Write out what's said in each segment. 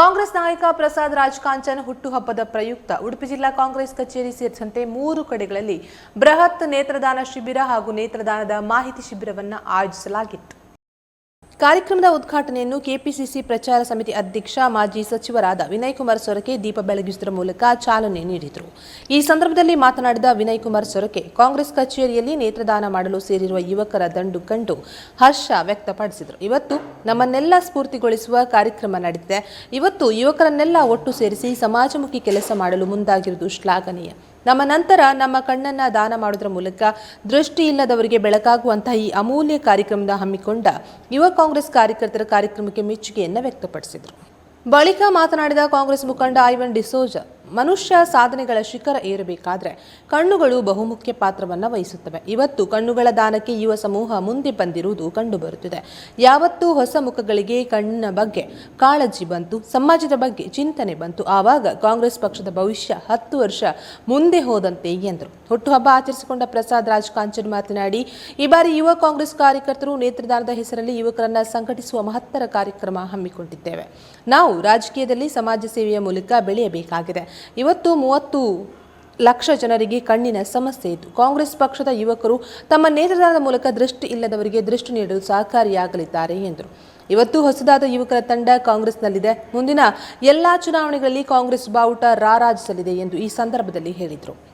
ಕಾಂಗ್ರೆಸ್ ನಾಯಕ ಪ್ರಸಾದ್ ರಾಜಕಾಂಚನ್ ಹುಟ್ಟುಹಬ್ಬದ ಪ್ರಯುಕ್ತ. ಉಡುಪಿ ಜಿಲ್ಲಾ ಕಾಂಗ್ರೆಸ್ ಕಚೇರಿ ಸೇರಿದಂತೆ ಮೂರು ಕಡೆಗಳಲ್ಲಿ ಬೃಹತ್ ನೇತ್ರದಾನ ಶಿಬಿರ ಹಾಗೂ ನೇತ್ರದಾನದ ಮಾಹಿತಿ ಶಿಬಿರವನ್ನು ಆಯೋಜಿಸಲಾಗಿತ್ತು. ಕಾರ್ಯಕ್ರಮದ ಉದ್ಘಾಟನೆಯನ್ನು ಕೆಪಿಸಿಸಿ ಪ್ರಚಾರ ಸಮಿತಿ ಅಧ್ಯಕ್ಷ ಮಾಜಿ ಸಚಿವರಾದ ವಿನಯ್ ಕುಮಾರ್ ಸೊರಕೆ ದೀಪ ಬೆಳಗಿಸಿದ್ರ ಮೂಲಕ ಚಾಲನೆ ನೀಡಿದರು. ಈ ಸಂದರ್ಭದಲ್ಲಿ ಮಾತನಾಡಿದ ವಿನಯ್ ಕುಮಾರ್ ಸೊರಕೆ, ಕಾಂಗ್ರೆಸ್ ಕಚೇರಿಯಲ್ಲಿ ನೇತ್ರದಾನ ಮಾಡಲು ಸೇರಿರುವ ಯುವಕರ ದಂಡು ಕಂಡು ಹರ್ಷ ವ್ಯಕ್ತಪಡಿಸಿದರು. ಇವತ್ತು ನಮ್ಮನ್ನೆಲ್ಲ ಸ್ಫೂರ್ತಿಗೊಳಿಸುವ ಕಾರ್ಯಕ್ರಮ ನಡೆದಿದೆ ಇವತ್ತು ಯುವಕರನ್ನೆಲ್ಲ ಒಟ್ಟು ಸೇರಿಸಿ ಸಮಾಜಮುಖಿ ಕೆಲಸ ಮಾಡಲು ಮುಂದಾಗಿರುವುದು ಶ್ಲಾಘನೀಯ. ನಮ್ಮ ನಂತರ ನಮ್ಮ ಕಣ್ಣನ್ನ ದಾನ ಮಾಡುವುದರ ಮೂಲಕ ದೃಷ್ಟಿ ಇಲ್ಲದವರಿಗೆ ಬೆಳಕಾಗುವಂತಹ ಈ ಅಮೂಲ್ಯ ಕಾರ್ಯಕ್ರಮದ ಹಮ್ಮಿಕೊಂಡ ಯುವ ಕಾಂಗ್ರೆಸ್ ಕಾರ್ಯಕರ್ತರ ಕಾರ್ಯಕ್ರಮಕ್ಕೆ ಮೆಚ್ಚುಗೆಯನ್ನು ವ್ಯಕ್ತಪಡಿಸಿದರು. ಬಳಿಕ ಮಾತನಾಡಿದ ಕಾಂಗ್ರೆಸ್ ಮುಖಂಡ ಐವನ್ ಡಿಸೋಜ ಮನುಷ್ಯ ಸಾಧನೆಗಳ ಶಿಖರ ಏರಬೇಕಾದ್ರೆ ಕಣ್ಣುಗಳು ಬಹುಮುಖ್ಯ ಪಾತ್ರವನ್ನು ವಹಿಸುತ್ತವೆ. ಇವತ್ತು ಕಣ್ಣುಗಳ ದಾನಕ್ಕೆ ಯುವ ಸಮೂಹ ಮುಂದೆ ಬಂದಿರುವುದು ಕಂಡುಬರುತ್ತಿದೆ. ಯಾವತ್ತೂ ಹೊಸ ಮುಖಗಳಿಗೆ ಕಣ್ಣಿನ ಬಗ್ಗೆ ಕಾಳಜಿ ಬಂತು, ಸಮಾಜದ ಬಗ್ಗೆ ಚಿಂತನೆ ಬಂತು. ಆವಾಗ ಕಾಂಗ್ರೆಸ್ ಪಕ್ಷದ ಭವಿಷ್ಯ ಹತ್ತು ವರ್ಷ ಮುಂದೆ ಹೋದಂತೆ ಎಂದರು. ಹುಟ್ಟುಹಬ್ಬ ಆಚರಿಸಿಕೊಂಡ ಪ್ರಸಾದ್ ರಾಜ್ ಕಾಂಚನ್ ಮಾತನಾಡಿ, ಈ ಬಾರಿ ಯುವ ಕಾಂಗ್ರೆಸ್ ಕಾರ್ಯಕರ್ತರು ನೇತ್ರದಾನದ ಹೆಸರಲ್ಲಿ ಯುವಕರನ್ನ ಸಂಘಟಿಸುವ ಮಹತ್ತರ ಕಾರ್ಯಕ್ರಮ ಹಮ್ಮಿಕೊಂಡಿದ್ದೇವೆ. ನಾವು ರಾಜಕೀಯದಲ್ಲಿ ಸಮಾಜ ಸೇವೆಯ ಮೂಲಕ ಬೆಳೆಯಬೇಕಾಗಿದೆ. ಇವತ್ತು ಮೂವತ್ತು ಲಕ್ಷ ಜನರಿಗೆ ಕಣ್ಣಿನ ಸಮಸ್ಯೆ ಇತ್ತು. ಕಾಂಗ್ರೆಸ್ ಪಕ್ಷದ ಯುವಕರು ತಮ್ಮ ನೇತೃತ್ವದ ಮೂಲಕ ದೃಷ್ಟಿ ಇಲ್ಲದವರಿಗೆ ದೃಷ್ಟಿ ನೀಡಲು ಸಹಕಾರಿಯಾಗಲಿದ್ದಾರೆ ಎಂದರು. ಇವತ್ತು ಹೊಸದಾದ ಯುವಕರ ತಂಡ ಕಾಂಗ್ರೆಸ್ನಲ್ಲಿದೆ. ಮುಂದಿನ ಎಲ್ಲ ಚುನಾವಣೆಗಳಲ್ಲಿ ಕಾಂಗ್ರೆಸ್ ಬಾವುಟ ರಾರಾಜಿಸಲಿದೆ ಎಂದು ಈ ಸಂದರ್ಭದಲ್ಲಿ ಹೇಳಿದರು.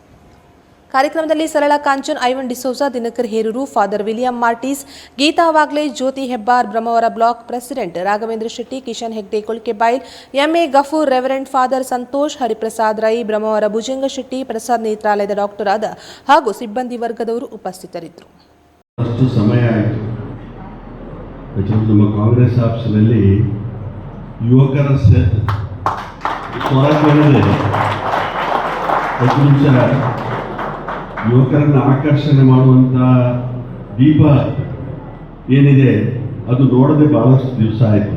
ಕಾರ್ಯಕ್ರಮದಲ್ಲಿ Sarala Kanchan, Ivan D'Souza, Dinakar Heroor, father William Martis, Geetha Wagle, Jyothi Hebbar, Brahmavar block president, Raghavendra Shetty, Kishan Hegde Kolkebail MA Gafoor reverend father Santosh, Hariprasad Rai, Brahmavar Bhujanga Shetty, Prasad ನೇತ್ರಾಲಯದ doctor ಆದ ಹಾಗೂ ಸಿಬ್ಬಂದಿ ವರ್ಗದವರು ಉಪಸ್ಥಿತರಿದ್ದರು. ನಮ್ಮ ಕಾಂಗ್ರೆಸ್ ಆಫೀಸ್ನಲ್ಲಿ ಯುವಕರ ಯುವಕರನ್ನು ಆಕರ್ಷಣೆ ಮಾಡುವಂಥ ದೀಪ ಏನಿದೆ, ಅದು ನೋಡದೆ ಬಹಳಷ್ಟು ದಿವಸ ಆಯಿತು.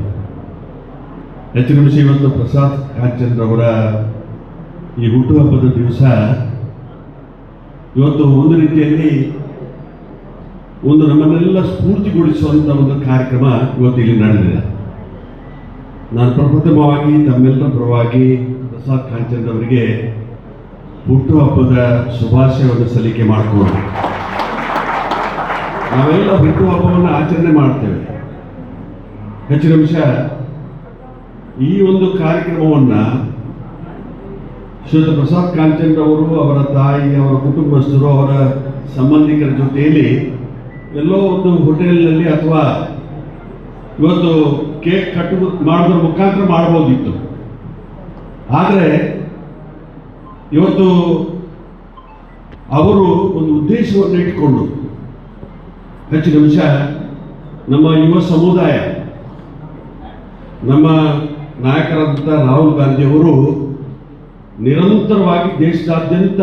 ಹೆಚ್ಚು ಕಡಿಮೆ ಇವತ್ತು ಪ್ರಸಾದ್ ಅವರ ಈ ಹುಟ್ಟುಹಬ್ಬದ ದಿವಸ ಇವತ್ತು ಒಂದು ರೀತಿಯಲ್ಲಿ ಒಂದು ನಮ್ಮನ್ನೆಲ್ಲ ಸ್ಫೂರ್ತಿಗೊಳಿಸುವಂಥ ಒಂದು ಕಾರ್ಯಕ್ರಮ ಇವತ್ತು ಇಲ್ಲಿ ನಡೆದಿದೆ. ನಾನು ಪ್ರಪ್ರಥಮವಾಗಿ ತಮ್ಮೆಲ್ಲರ ಪರವಾಗಿ ಪ್ರಸಾದ್ ಕಾಂಚಂದ್ರ ಅವರಿಗೆ ಹುಟ್ಟುಹಬ್ಬದ ಶುಭಾಶಯವನ್ನು ಸಲ್ಲಿಕೆ ಮಾಡಿಕೊಂಡು ನಾವೆಲ್ಲ ಹುಟ್ಟುಹಬ್ಬವನ್ನು ಆಚರಣೆ ಮಾಡ್ತೇವೆ. ಹೆಚ್ಚಿನ ಅಂಶ ಈ ಒಂದು ಕಾರ್ಯಕ್ರಮವನ್ನು ಶ್ರೀಯುತ ಪ್ರಸಾದ್ ಕಾಂಚನ್ ಅವರು, ಅವರ ತಾಯಿ, ಅವರ ಕುಟುಂಬಸ್ಥರು, ಅವರ ಸಂಬಂಧಿಕರ ಜೊತೆಯಲ್ಲಿ ಎಲ್ಲೋ ಒಂದು ಹೋಟೆಲ್ನಲ್ಲಿ ಅಥವಾ ಇವತ್ತು ಕೇಕ್ ಕಟ್ಟು ಮಾಡೋದ್ರ ಮುಖಾಂತರ ಮಾಡ್ಬೋದಿತ್ತು. ಆದರೆ ಇವತ್ತು ಅವರು ಒಂದು ಉದ್ದೇಶವನ್ನು ಇಟ್ಕೊಂಡು ಹೆಚ್ಚಿನ ಅಂಶ ನಮ್ಮ ಯುವ ಸಮುದಾಯ, ನಮ್ಮ ನಾಯಕರಾದಂಥ ರಾಹುಲ್ ಗಾಂಧಿಯವರು ನಿರಂತರವಾಗಿ ದೇಶದಾದ್ಯಂತ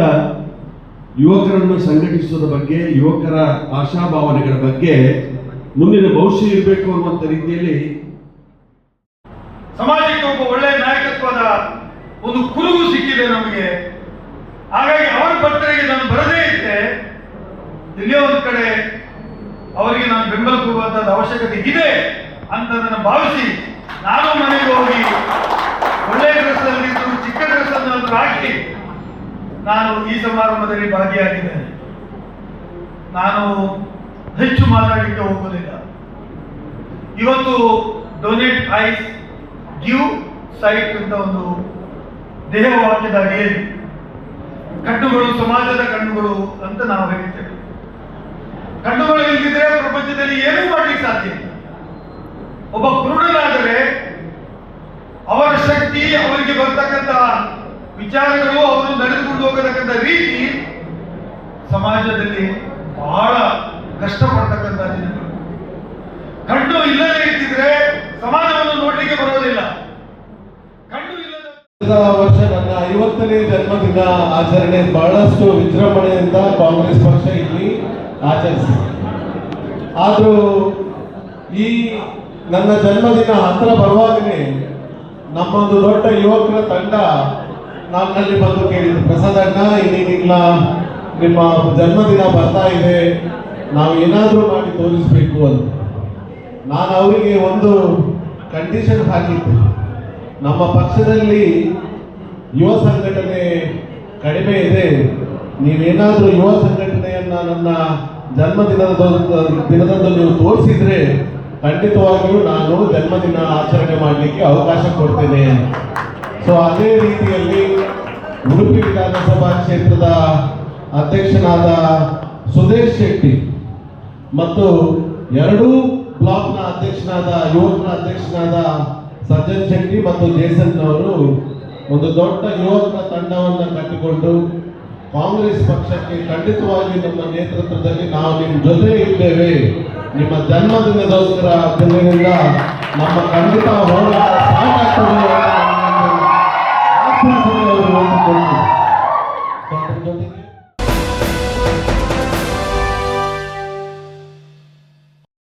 ಯುವಕರನ್ನು ಸಂಘಟಿಸುವುದರ ಬಗ್ಗೆ, ಯುವಕರ ಆಶಾಭಾವನೆಗಳ ಬಗ್ಗೆ ಮುಂದಿನ ಭವಿಷ್ಯ ಇರಬೇಕು ಅನ್ನುವಂಥ ರೀತಿಯಲ್ಲಿ ಸಮಾಜಕ್ಕೆ ಒಬ್ಬ ಒಳ್ಳೆಯ ನಾಯಕತ್ವದ ಒಂದು ಕುರುಹು ಸಿಕ್ಕಿದೆ ನಮಗೆ. ಹಾಗಾಗಿ ಅವರ ಬರ್ತಡೆಗೆ ನಾನು ಬರದೇ ಇದ್ದೆ ಇಲ್ಲೇ ಒಂದು ಕಡೆ ಅವರಿಗೆ ನಾನು ಬೆಂಬಲ ಕೊಡುವಂತಹ ಅವಶ್ಯಕತೆ ಇದೆ ಅಂತ ನಾನು ಭಾವಿಸಿ ನಾನು ಮನೆಗೆ ಹೋಗಿ ಒಳ್ಳೆಯ ಡ್ರೆಸ್ ಅಲ್ಲಿ ಚಿಕ್ಕ ಡ್ರೆಸ್ ಹಾಕಿ ನಾನು ಈ ಸಮಾರಂಭದಲ್ಲಿ ಭಾಗಿಯಾಗಿದ್ದೇನೆ. ನಾನು ಹೆಚ್ಚು ಮಾತಾಡಲಿಕ್ಕೆ ಹೋಗುವುದಿಲ್ಲ. ಇವತ್ತು ಡೊನೇಟ್ ಐಸ್ ಗಿವ್ ಸೈಟ್ ಅಂತ ಒಂದು ದೇಹವಾಕ್ಯದ ಅಡಿಯಲ್ಲಿ ಕಣ್ಣುಗಳು ಸಮಾಜದ ಕಣ್ಣುಗಳು ಅಂತ ನಾವು ಹೇಳ್ತೇವೆ ಕಣ್ಣುಗಳು ಇಲ್ಲದಿದ್ರೆ ಪ್ರಪಂಚದಲ್ಲಿ ಏನೂ ಮಾಡ್ಲಿಕ್ಕೆ ಸಾಧ್ಯ ಒಬ್ಬ ಕುರುಡನಾದರೆ ಅವರ ಶಕ್ತಿ ಅವರಿಗೆ ಬರ್ತಕ್ಕಂಥ ವಿಚಾರಗಳು ಅವರು ನಡೆದುಕೊಂಡು ಹೋಗತಕ್ಕಂಥ ರೀತಿ ಸಮಾಜದಲ್ಲಿ ಬಹಳ ಕಷ್ಟಪಡ್ತಕ್ಕಂಥ ದಿನಗಳು. ಕಣ್ಣು ಇಲ್ಲದೆ ಇರ್ತಿದ್ರೆ ಸಮಾಜವನ್ನು ನೋಡ್ಲಿಕ್ಕೆ ಬರೋದಿಲ್ಲ. ವರ್ಷ ನನ್ನ ಐವತ್ತನೇ ಜನ್ಮದಿನ ಆಚರಣೆ ಬಹಳಷ್ಟು ವಿಜೃಂಭಣೆಯಿಂದ ಕಾಂಗ್ರೆಸ್ ಪಕ್ಷ ಇಲ್ಲಿ ಆಚರಿಸಿದೆ. ಆದರೂ ಈ ನನ್ನ ಜನ್ಮದಿನ ಹತ್ರ ಬರುವಾಗಲೇ ನಮ್ಮೊಂದು ದೊಡ್ಡ ಯುವಕರ ತಂಡ ನನ್ನಲ್ಲಿ ಬಂದು ಕೇಳಿದ್ರು, ಪ್ರಸಾದ್ ಅಣ್ಣ ಇನ್ನೀಗಿಲ್ಲ ನಿಮ್ಮ ಜನ್ಮದಿನ ಬರ್ತಾ ಇದೆ. ನಾವು ಏನಾದರೂ ಮಾಡಿ ತೋರಿಸ್ಬೇಕು ಅಂತ ನಾನು ಅವರಿಗೆ ಒಂದು ಕಂಡೀಷನ್ ಹಾಕಿದ್ದೆ. ನಮ್ಮ ಪಕ್ಷದಲ್ಲಿ ಯುವ ಸಂಘಟನೆ ಕಡಿಮೆ ಇದೆ. ನೀವೇನಾದರೂ ಯುವ ಸಂಘಟನೆಯನ್ನ ನನ್ನ ಜನ್ಮದಿನದ ದಿನದಂದು ನೀವು ತೋರಿಸಿದ್ರೆ ಖಂಡಿತವಾಗಿಯೂ ನಾನು ಜನ್ಮದಿನ ಆಚರಣೆ ಮಾಡಲಿಕ್ಕೆ ಅವಕಾಶ ಕೊಡ್ತೇನೆ. ಸೊ ಅದೇ ರೀತಿಯಲ್ಲಿ ಉಡುಪಿ ವಿಧಾನಸಭಾ ಕ್ಷೇತ್ರದ ಅಧ್ಯಕ್ಷನಾದ ಸುದೇಶ್ ಶೆಟ್ಟಿ ಮತ್ತು ಎರಡೂ ಬ್ಲಾಕ್ನ ಅಧ್ಯಕ್ಷನಾದ, ಯುವಕನ ಅಧ್ಯಕ್ಷನಾದ ಸಜ್ಜನ್ ಶೆಟ್ಟಿ ಮತ್ತು ಜೇಸನ್ ಅವರು ಒಂದು ದೊಡ್ಡ ಯುವಕ ತಂಡವನ್ನು ಕಟ್ಟಿಕೊಂಡು ಕಾಂಗ್ರೆಸ್ ಪಕ್ಷಕ್ಕೆ ಖಂಡಿತವಾಗಿ ನಮ್ಮ ನೇತೃತ್ವದಲ್ಲಿ ನಾವು ನಿಮ್ಮ ಜೊತೆ ಇದ್ದೇವೆ. ನಿಮ್ಮ ಜನ್ಮದಿನದೋಸ್ಕರ ದಿನದಿಂದ ನಮ್ಮ ಖಂಡಿತ ಹೋರಾಟ